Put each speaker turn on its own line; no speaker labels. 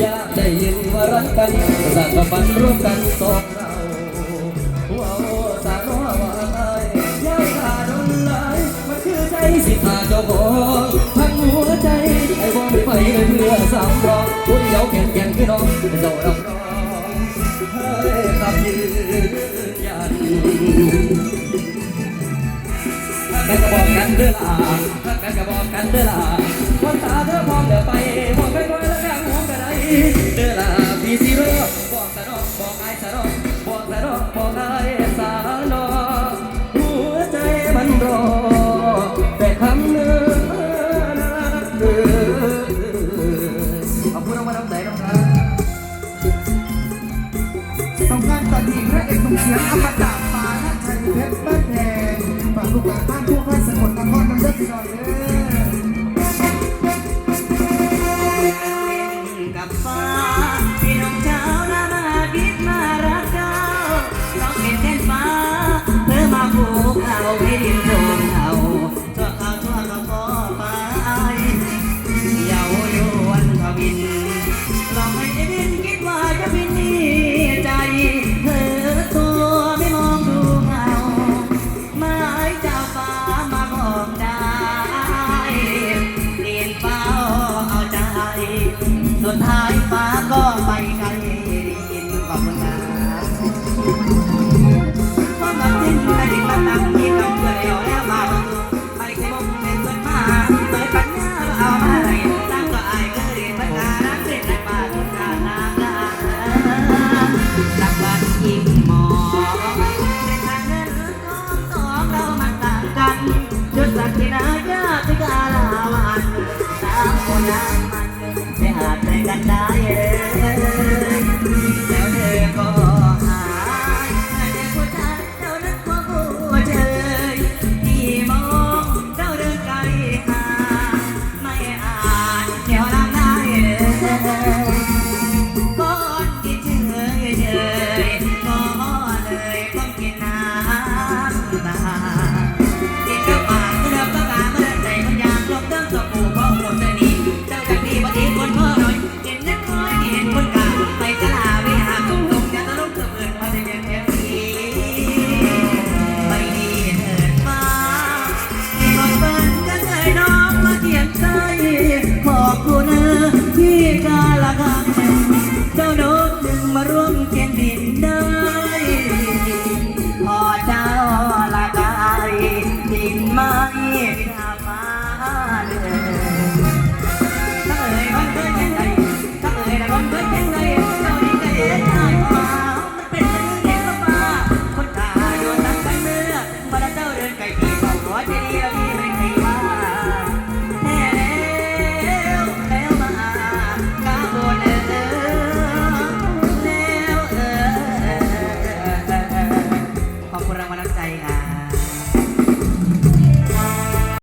อยากได้ยินว่ารักกันสร้างความฝันร่วมกันสองเราว้าวสาโนว่าไอยากขาดนไหลมันคือใจสิพาเจ้าของทั้งหัวใจ ไอ้บ่ไม่ไปเลยเพื่อสามรองคนเดียวแข่งแข่งคือน้องเจ้าดำร้องเฮ้ยขับยืน
เสียงอมตะปานะชัยเพชรบ้านแพงฝากลูกหลานบ้านพวให้าสมุทรนครน้ำเลือดพี่นองเล
ย เจ้าโน้ตดึงมาร่วมเคียงดินได้พอเจ้าละไายดินไม่ทาฟ้าเลยถ้เอ่ยมันเคยยังไงถ้เอ่ยนะมันเคยยังไงเจ้าดีใจเย็ดได้มามันเป็นเรื่องเด็กป้าคนตาโดนตั้งไปเมื่อมาแล้วเจ้าเดินไกลที่บอกหัวใจเดียว